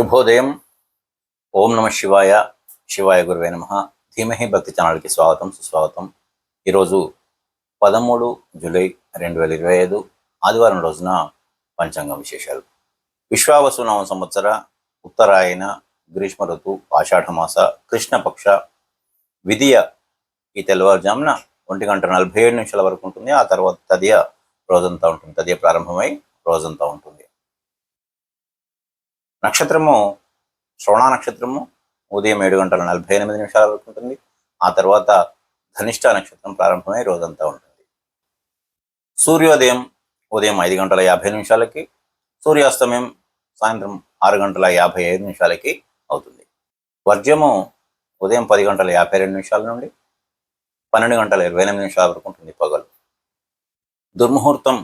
శుభోదయం. ఓం నమ శివాయ. శివాయ గురువే నమ. ధీమహి భక్తి ఛానల్కి స్వాగతం సుస్వాగతం. ఈరోజు పదమూడు జూలై రెండు వేల ఇరవై ఐదు ఆదివారం రోజున పంచాంగం విశేషాలు. విశ్వావసునామ సంవత్సర ఉత్తరాయణ గ్రీష్మ ఋతు ఆషాఢమాస కృష్ణపక్ష విధియ ఈ తెల్లవారుజామున ఒంటి గంట నలభై ఏడు నిమిషాల వరకు ఉంటుంది. ఆ తర్వాత తదియ రోజంతా ఉంటుంది. తదియ ప్రారంభమై రోజంతా ఉంటుంది. నక్షత్రము శ్రవణ నక్షత్రము ఉదయం ఏడు గంటల నలభై ఎనిమిది నిమిషాల వరకు ఉంటుంది. ఆ తర్వాత ధనిష్ట నక్షత్రం ప్రారంభమై రోజంతా ఉంటుంది. సూర్యోదయం ఉదయం ఐదు గంటల యాభై నిమిషాలకి సూర్యాస్తమయం సాయంత్రం ఆరు గంటల యాభై ఐదు నిమిషాలకి అవుతుంది. వర్జ్యము ఉదయం పది గంటల యాభై రెండు నిమిషాల నుండి పన్నెండు గంటల ఇరవై ఎనిమిది నిమిషాల వరకు ఉంటుంది పగలు. దుర్ముహూర్తం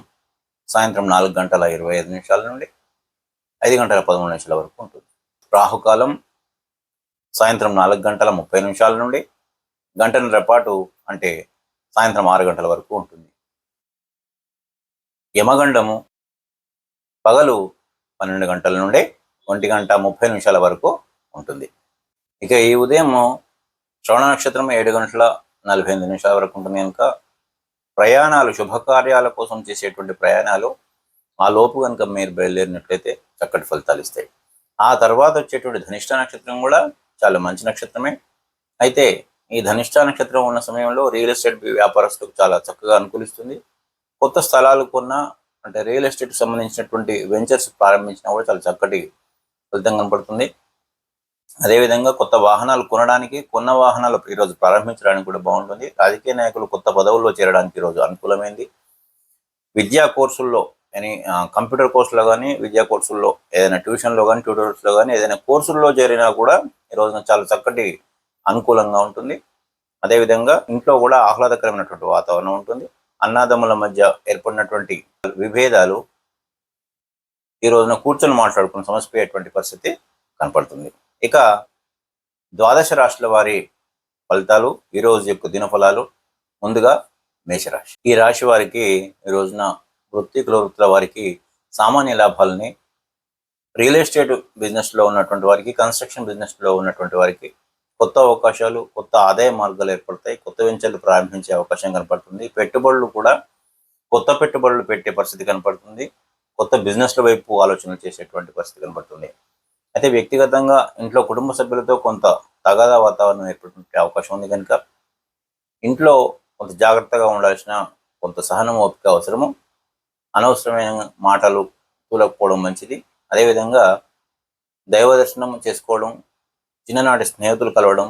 సాయంత్రం నాలుగు గంటల ఇరవై ఐదు నిమిషాల నుండి ఐదు గంటల పదమూడు నిమిషాల వరకు ఉంటుంది. రాహుకాలం సాయంత్రం నాలుగు గంటల ముప్పై నిమిషాల నుండి గంటన్నర పాటు అంటే సాయంత్రం ఆరు గంటల వరకు ఉంటుంది. యమగండము పగలు పన్నెండు గంటల నుండి ఒంటి గంట ముప్పై నిమిషాల వరకు ఉంటుంది. ఇక ఈ ఉదయం శ్రవణ నక్షత్రం ఏడు గంటల నలభై ఎనిమిది నిమిషాల వరకు ఉంటుంది కనుక ప్రయాణాలు శుభకార్యాల కోసం చేసేటువంటి ప్రయాణాలు ఆ లోపు కనుక మీరు బయలుదేరినట్లయితే చక్కటి ఫలితాలు ఇస్తాయి. ఆ తర్వాత వచ్చేటువంటి ధనిష్ట నక్షత్రం కూడా చాలా మంచి నక్షత్రమే. అయితే ఈ ధనిష్ట నక్షత్రం ఉన్న సమయంలో రియల్ ఎస్టేట్ వ్యాపారస్తులకు చాలా చక్కగా అనుకూలిస్తుంది. కొత్త స్థలాలు కొన్న అంటే రియల్ ఎస్టేట్ సంబంధించినటువంటి వెంచర్స్ ప్రారంభించినా కూడా చాలా చక్కటి ఫలితం కనపడుతుంది. అదేవిధంగా కొత్త వాహనాలు కొనడానికి కొన్న వాహనాలు ఈరోజు ప్రారంభించడానికి కూడా బాగుంటుంది. రాజకీయ నాయకులు కొత్త పదవుల్లో చేరడానికి ఈరోజు అనుకూలమైంది. విద్యా కోర్సుల్లో అని కంప్యూటర్ కోర్సులో కానీ విద్యా కోర్సుల్లో ఏదైనా ట్యూషన్లో కానీ ట్యూటర్స్లో కానీ ఏదైనా కోర్సుల్లో చేరినా కూడా ఈ రోజున చాలా చక్కటి అనుకూలంగా ఉంటుంది. అదేవిధంగా ఇంట్లో కూడా ఆహ్లాదకరమైనటువంటి వాతావరణం ఉంటుంది. అన్నాదమ్ముల మధ్య ఏర్పడినటువంటి విభేదాలు ఈ రోజున కూర్చొని మాట్లాడుకుని సమస్యపోయేటువంటి పరిస్థితి కనపడుతుంది. ఇక ద్వాదశ రాశుల వారి ఫలితాలు ఈ రోజు యొక్క దినఫలాలు ముందుగా మేషరాశి. ఈ రాశి వారికి ఈ రోజున వృత్తి కులవృత్తుల వారికి సామాన్య లాభాలని రియల్ ఎస్టేట్ బిజినెస్లో ఉన్నటువంటి వారికి కన్స్ట్రక్షన్ బిజినెస్లో ఉన్నటువంటి వారికి కొత్త అవకాశాలు కొత్త ఆదాయ మార్గాలు ఏర్పడతాయి కొత్త వెంచర్లు ప్రారంభించే అవకాశం కనపడుతుంది. పెట్టుబడులు కూడా కొత్త పెట్టుబడులు పెట్టే పరిస్థితి కనపడుతుంది. కొత్త బిజినెస్ల వైపు ఆలోచనలు చేసేటువంటి పరిస్థితి కనపడుతుంది. అయితే వ్యక్తిగతంగా ఇంట్లో కుటుంబ సభ్యులతో కొంత తగాదా వాతావరణం ఏర్పడే అవకాశం ఉంది కనుక ఇంట్లో కొంత జాగ్రత్తగా ఉండాల్సిన కొంత సహనం ఓపిక అవసరము. అనవసరమైన మాటలు తూలకపోవడం మంచిది. అదేవిధంగా దైవ దర్శనం చేసుకోవడం చిన్ననాటి స్నేహితులు కలవడం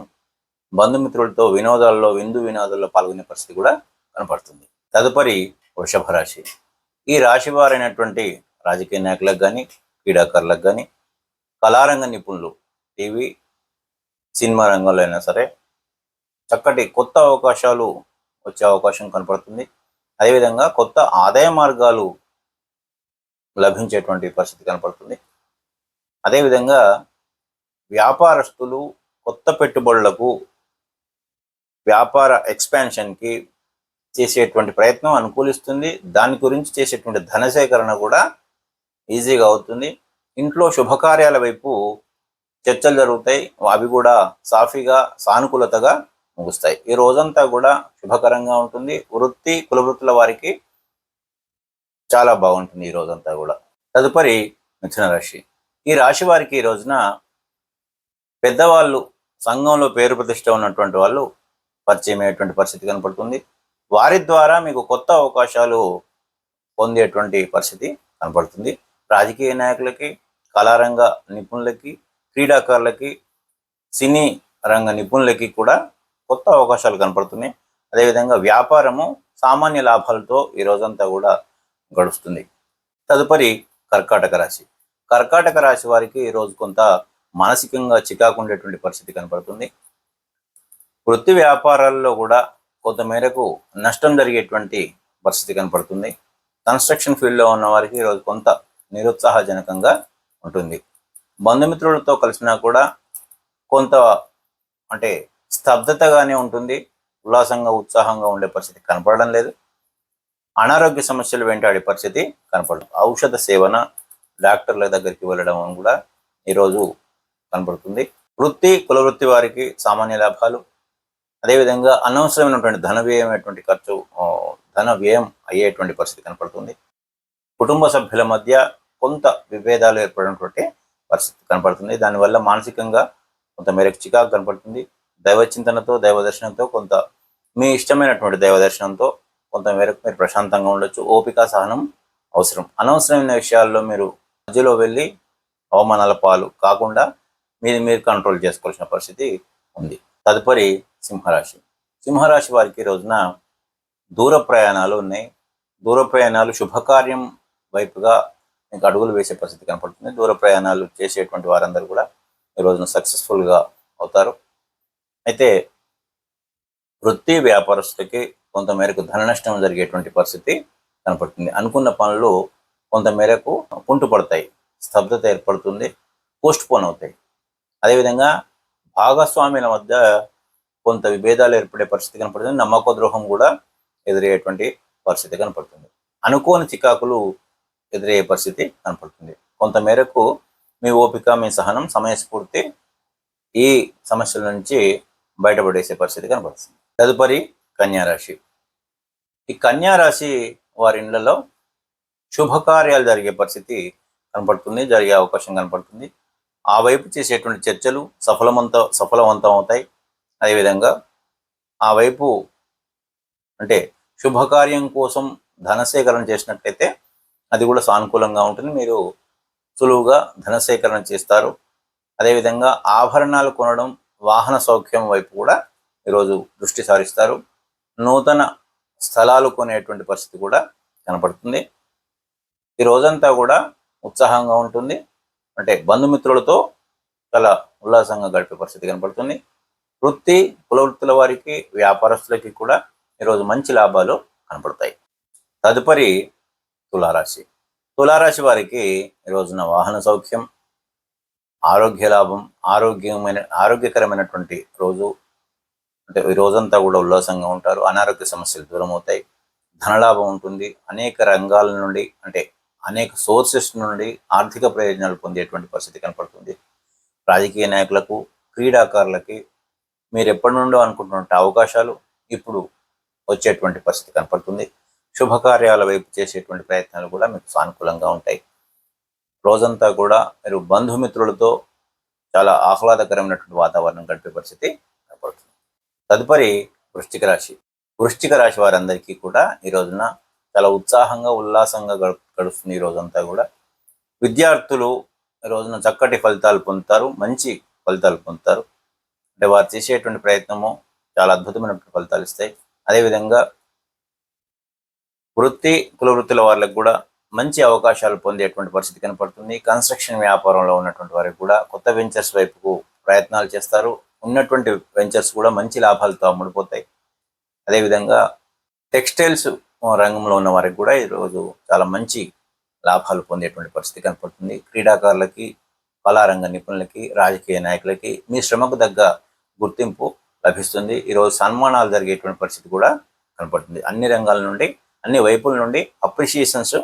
బంధుమిత్రులతో వినోదాల్లో విందు వినోదాల్లో పాల్గొనే పరిస్థితి కూడా కనపడుతుంది. తదుపరి వృషభ రాశి ఈ రాశి వారైనటువంటి రాజకీయ నాయకులకు కానీ క్రీడాకారులకు కానీ కళారంగ నిపుణులు టీవీ సినిమా రంగంలో అయినా సరే చక్కటి కొత్త అవకాశాలు వచ్చే అవకాశం కనపడుతుంది. అదేవిధంగా కొత్త ఆదాయ మార్గాలు లభించేటువంటి పరిస్థితి కనపడుతుంది. అదేవిధంగా వ్యాపారస్తులు కొత్త పెట్టుబడులకు వ్యాపార ఎక్స్పాన్షన్కి చేసేటువంటి ప్రయత్నం అనుకూలిస్తుంది. దాని గురించి చేసేటువంటి ధనసేకరణ కూడా ఈజీగా అవుతుంది. ఇంట్లో శుభకార్యాల వైపు చర్చలు జరుగుతాయి. అవి కూడా సాఫీగా సానుకూలతగా ముగుస్తాయి. ఈ రోజంతా కూడా శుభకరంగా ఉంటుంది. వృత్తి కులవృత్తుల వారికి చాలా బాగుంటుంది ఈ రోజంతా కూడా. తదుపరి మిథున రాశి. ఈ రాశి వారికి ఈ రోజున పెద్దవాళ్ళు సంఘంలో పేరు ప్రతిష్ట ఉన్నటువంటి వాళ్ళు పరిచయమయ్యేటువంటి పరిస్థితి కనపడుతుంది. వారి ద్వారా మీకు కొత్త అవకాశాలు పొందేటువంటి పరిస్థితి కనపడుతుంది. రాజకీయ నాయకులకి కళారంగ నిపుణులకి క్రీడాకారులకి సినీ రంగ నిపుణులకి కూడా కొత్త అవకాశాలు కనపడుతున్నాయి. అదేవిధంగా వ్యాపారము సామాన్య లాభాలతో ఈ రోజంతా కూడా గడుస్తుంది. తదుపరి కర్కాటక రాశి. కర్కాటక రాశి వారికి ఈరోజు కొంత మానసికంగా చికాకు ఉండేటువంటి పరిస్థితి కనపడుతుంది. వృత్తి వ్యాపారాల్లో కూడా కొంత మేరకు నష్టం జరిగేటువంటి పరిస్థితి కనపడుతుంది. కన్స్ట్రక్షన్ ఫీల్డ్లో ఉన్న వారికి ఈరోజు కొంత నిరుత్సాహజనకంగా ఉంటుంది. బంధుమిత్రులతో కలిసినా కూడా కొంత అంటే స్తబ్దతగానే ఉంటుంది ఉల్లాసంగా ఉత్సాహంగా ఉండే పరిస్థితి కనపడడం లేదు. అనారోగ్య సమస్యలు వెంటాడే పరిస్థితి కనపడదు. ఔషధ సేవన డాక్టర్ల దగ్గరికి వెళ్ళడం కూడా ఈరోజు కనపడుతుంది. వృత్తి కులవృత్తి వారికి సామాన్య లాభాలు. అదేవిధంగా అనవసరమైనటువంటి ధన వ్యయమైనటువంటి ఖర్చు ధన వ్యయం అయ్యేటువంటి పరిస్థితి కనపడుతుంది. కుటుంబ సభ్యుల మధ్య కొంత విభేదాలు ఏర్పడినటువంటి పరిస్థితి కనపడుతుంది. దానివల్ల మానసికంగా కొంత మేరకు చికాకు కనపడుతుంది. దైవ చింతనతో దైవ దర్శనంతో కొంత మీ ఇష్టమైనటువంటి దైవ దర్శనంతో కొంత మేరకు మీరు ప్రశాంతంగా ఉండొచ్చు. ఓపిక సహనం అవసరం. అనవసరమైన విషయాల్లో మీరు మధ్యలో వెళ్ళి అవమానాల పాలు కాకుండా మీరు మీరు కంట్రోల్ చేసుకోవాల్సిన పరిస్థితి ఉంది. తదుపరి సింహరాశి. సింహరాశి వారికి ఈ రోజున దూర ప్రయాణాలు ఉన్నాయి. దూర ప్రయాణాలు శుభకార్యం వైపుగా మీకు అడుగులు వేసే పరిస్థితి కనపడుతుంది. దూర ప్రయాణాలు చేసేటువంటి వారందరూ కూడా ఈ రోజున సక్సెస్ఫుల్గా అవుతారు. అయితే వృత్తి వ్యాపారస్తుకి కొంత మేరకు ధన నష్టం జరిగేటువంటి పరిస్థితి కనపడుతుంది. అనుకున్న పనులు కొంత మేరకు కుంటుపడతాయి. స్తబ్దత ఏర్పడుతుంది. పోస్ట్ పోన్ అవుతాయి. అదేవిధంగా భాగస్వామ్యుల మధ్య కొంత విభేదాలు ఏర్పడే పరిస్థితి కనపడుతుంది. నమ్మక ద్రోహం కూడా ఎదురయ్యేటువంటి పరిస్థితి కనపడుతుంది. అనుకోని చికాకులు ఎదురయ్యే పరిస్థితి కనపడుతుంది. కొంత మేరకు మీ ఓపిక మీ సహనం సమయస్ఫూర్తి ఈ సమస్యల నుంచి బయటపడేసే పరిస్థితి కనపడుతుంది. తదుపరి కన్యారాశి. ఈ కన్యారాశి వారి ఇళ్ళలో శుభకార్యాలు జరిగే పరిస్థితి కనపడుతుంది జరిగే అవకాశం కనపడుతుంది. ఆ వైపు చేసేటువంటి చర్చలు సఫలమంత సఫలవంతం అవుతాయి అదేవిధంగా ఆ వైపు అంటే శుభకార్యం కోసం ధనసేకరణ చేసినట్లయితే అది కూడా సానుకూలంగా ఉంటుంది. మీరు సులువుగా ధనసేకరణ చేస్తారు. అదేవిధంగా ఆభరణాలు కొనడం వాహన సౌఖ్యం వైపు కూడా ఈరోజు దృష్టి సారిస్తారు. నూతన స్థలాలు కొనేటువంటి పరిస్థితి కూడా కనపడుతుంది. ఈ రోజంతా కూడా ఉత్సాహంగా ఉంటుంది. అంటే బంధుమిత్రులతో చాలా ఉల్లాసంగా గడిపే పరిస్థితి కనపడుతుంది. వృత్తి కులవృత్తుల వారికి వ్యాపారస్తులకి కూడా ఈరోజు మంచి లాభాలు కనపడతాయి. తదుపరి తులారాశి. తులారాశి వారికి ఈ రోజున వాహన సౌఖ్యం ఆరోగ్య లాభం ఆరోగ్యమైన ఆరోగ్యకరమైనటువంటి రోజు అంటే ఈ రోజంతా కూడా ఉల్లాసంగా ఉంటారు. అనారోగ్య సమస్యలు దూరం అవుతాయి ధనలాభం ఉంటుంది. అనేక రంగాల నుండి అంటే అనేక సోర్సెస్ నుండి ఆర్థిక ప్రయోజనాలు పొందేటువంటి పరిస్థితి కనపడుతుంది. రాజకీయ నాయకులకు క్రీడాకారులకి మీరు ఎప్పటి నుండో అనుకుంటున్న అవకాశాలు ఇప్పుడు వచ్చేటువంటి పరిస్థితి కనపడుతుంది. శుభకార్యాల వైపు చేసేటువంటి ప్రయత్నాలు కూడా మీకు సానుకూలంగా ఉంటాయి. రోజంతా కూడా మీరు బంధుమిత్రులతో చాలా ఆహ్లాదకరమైనటువంటి వాతావరణం గడిపే పరిస్థితి కనపడుతుంది తదుపరి వృష్టిక రాశి. వృష్టిక రాశి వారందరికీ కూడా ఈ రోజున చాలా ఉత్సాహంగా ఉల్లాసంగా గడు గడుస్తుంది ఈ రోజంతా కూడా. విద్యార్థులు ఈ రోజున చక్కటి ఫలితాలు పొందుతారు మంచి ఫలితాలు పొందుతారు. అంటే వారు చేసేటువంటి ప్రయత్నము చాలా అద్భుతమైనటువంటి ఫలితాలు ఇస్తాయి. అదేవిధంగా వృత్తి కుల వృత్తుల వారికి కూడా మంచి అవకాశాలు పొందేటువంటి పరిస్థితి కనపడుతుంది. కన్స్ట్రక్షన్ వ్యాపారంలో ఉన్నటువంటి వారికి కూడా కొత్త వెంచర్స్ వైపుకు ప్రయత్నాలు చేస్తారు. ఉన్నటువంటి వెంచర్స్ కూడా మంచి లాభాలతో అమ్ముడిపోతాయి. అదేవిధంగా టెక్స్టైల్స్ రంగంలో ఉన్న వారికి కూడా ఈరోజు చాలా మంచి లాభాలు పొందేటువంటి పరిస్థితి కనపడుతుంది. క్రీడాకారులకి కళారంగ నిపుణులకి రాజకీయ నాయకులకి మీ శ్రమకు తగ్గ గుర్తింపు లభిస్తుంది. ఈరోజు సన్మానాలు జరిగేటువంటి పరిస్థితి కూడా కనపడుతుంది. అన్ని రంగాల నుండి అన్ని వైపుల నుండి అప్రిషియేషన్స్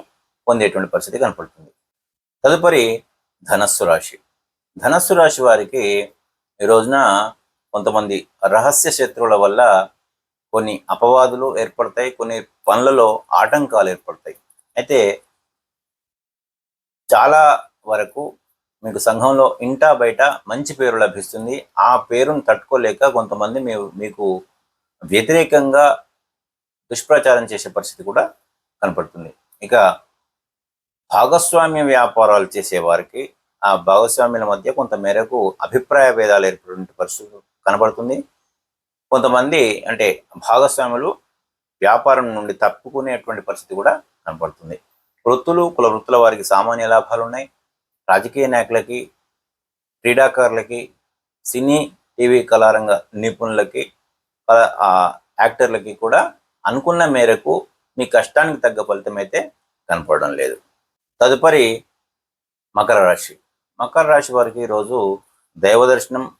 పొందేటువంటి పరిస్థితి కనపడుతుంది. తదుపరి ధనస్సు రాశి. ధనస్సు రాశి వారికి ఈ రోజున కొంతమంది రహస్య శత్రువుల వల్ల కొన్ని అపవాదులు ఏర్పడతాయి కొన్ని పనులలో ఆటంకాలు ఏర్పడతాయి. అయితే చాలా వరకు మీకు సంఘంలో ఇంటా బయట మంచి పేరు లభిస్తుంది. ఆ పేరును తట్టుకోలేక కొంతమంది మీ మీకు వ్యతిరేకంగా దుష్ప్రచారం చేసే పరిస్థితి కూడా కనపడుతుంది. ఇక భాగస్వామ్య వ్యాపారాలు చేసేవారికి ఆ భాగస్వామ్యుల మధ్య కొంత మేరకు అభిప్రాయ భేదాలు ఏర్పడే పరిస్థితి కనబడుతుంది. కొంతమంది అంటే భాగస్వాములు వ్యాపారం నుండి తప్పుకునేటువంటి పరిస్థితి కూడా కనపడుతుంది వృత్తులు కుల వృత్తుల వారికి సామాన్య లాభాలు ఉన్నాయి. రాజకీయ నాయకులకి క్రీడాకారులకి సినీ టీవీ కళారంగ నిపుణులకి యాక్టర్లకి కూడా అనుకున్న మేరకు మీ కష్టానికి తగ్గ ఫలితం అయితే కనపడడం లేదు. తదుపరి మకర రాశి. మకర రాశి వారికి ఈరోజు దైవదర్శనం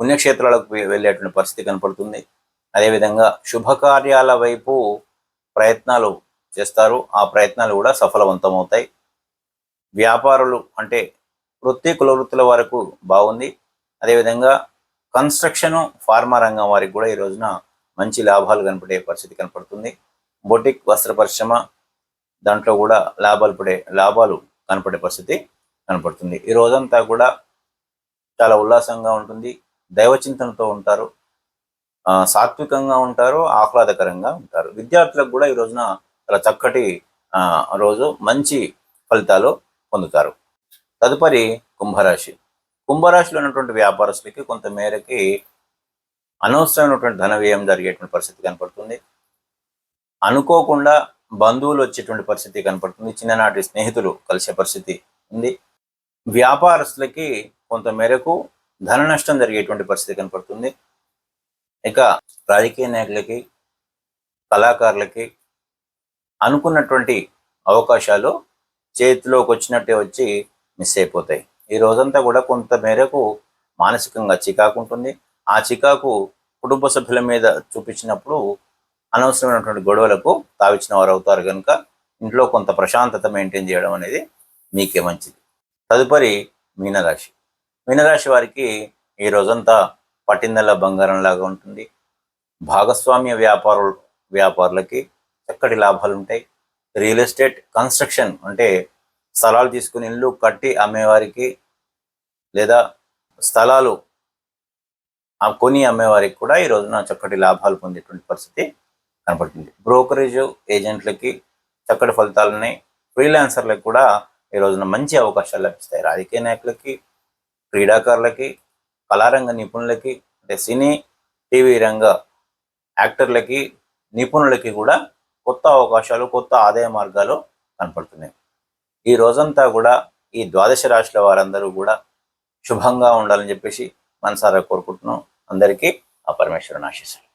పుణ్యక్షేత్రాలకు వెళ్ళేటువంటి పరిస్థితి కనపడుతుంది. అదేవిధంగా శుభకార్యాల వైపు ప్రయత్నాలు చేస్తారు. ఆ ప్రయత్నాలు కూడా సఫలవంతమవుతాయి. వ్యాపారులు అంటే వృత్తి కుల వృత్తుల వరకు బాగుంది. అదేవిధంగా కన్స్ట్రక్షను ఫార్మా రంగం వారికి కూడా ఈ రోజున మంచి లాభాలు కనపడే పరిస్థితి కనపడుతుంది. బొటిక్ వస్త్ర పరిశ్రమ దాంట్లో కూడా లాభాలు పడే లాభాలు కనపడే పరిస్థితి కనపడుతుంది. ఈ రోజంతా కూడా చాలా ఉల్లాసంగా ఉంటుంది. దైవచింతనతో ఉంటారు. ఆ, సాత్వికంగా ఉంటారు ఆహ్లాదకరంగా ఉంటారు. విద్యార్థులకు కూడా ఈ రోజున చాలా చక్కటి ఆ, రోజు మంచి ఫలితాలు పొందుతారు. తదుపరి కుంభరాశి. కుంభరాశిలో ఉన్నటువంటి వ్యాపారస్తులకి కొంత మేరకి అనవసరమైనటువంటి ధన వ్యయం జరిగేటువంటి పరిస్థితి కనపడుతుంది. అనుకోకుండా బంధువులు వచ్చేటువంటి పరిస్థితి కనపడుతుంది చిన్ననాటి స్నేహితులు కలిసే పరిస్థితి ఉంది. వ్యాపారస్తులకి కొంత మేరకు ధన నష్టం జరిగేటువంటి పరిస్థితి కనపడుతుంది. ఇక రాజకీయ నాయకులకి కళాకారులకి అనుకున్నటువంటి అవకాశాలు చేతిలోకి వచ్చినట్టే వచ్చి మిస్ అయిపోతాయి. ఈ రోజంతా కూడా కొంత మేరకు మానసికంగా చికాకు ఉంటుంది. ఆ చికాకు కుటుంబ సభ్యుల మీద చూపించినప్పుడు అనవసరమైనటువంటి గొడవలకు తావిచ్చిన వారు అవుతారు కనుక ఇంట్లో కొంత ప్రశాంతత మెయింటైన్ చేయడం అనేది మీకే మంచిది. తదుపరి మీనరాశి. మీనరాశి వారికి ఈ రోజంతా పట్టిందల బంగారం లాగా ఉంటుంది. భాగస్వామ్య వ్యాపారులు వ్యాపారులకి చక్కటి లాభాలు ఉంటాయి. రియల్ ఎస్టేట్ కన్స్ట్రక్షన్ అంటే స్థలాలు తీసుకుని ఇల్లు కట్టి అమ్మేవారికి లేదా స్థలాలు ఆ కొని అమ్మేవారికి కూడా ఈ రోజున చక్కటి లాభాలు పొందేటువంటి పరిస్థితి కనపడుతుంది. బ్రోకరేజ్ ఏజెంట్లకి చక్కటి ఫలితాలని ఫ్రీలాన్సర్లకు కూడా ఈ రోజున మంచి అవకాశాలు లభిస్తాయి. రాజకీయ నాయకులకి క్రీడాకారులకి కళారంగ నిపుణులకి అంటే సినీ టీవీ రంగ యాక్టర్లకి నిపుణులకి కూడా కొత్త అవకాశాలు కొత్త ఆదాయ మార్గాలు కనపడుతున్నాయి. ఈ రోజంతా కూడా ఈ ద్వాదశ రాశుల వారందరూ కూడా శుభంగా ఉండాలని చెప్పేసి మనసారా కోరుకుంటున్నాం. అందరికీ ఆ పరమేశ్వరుని ఆశీస్సులు.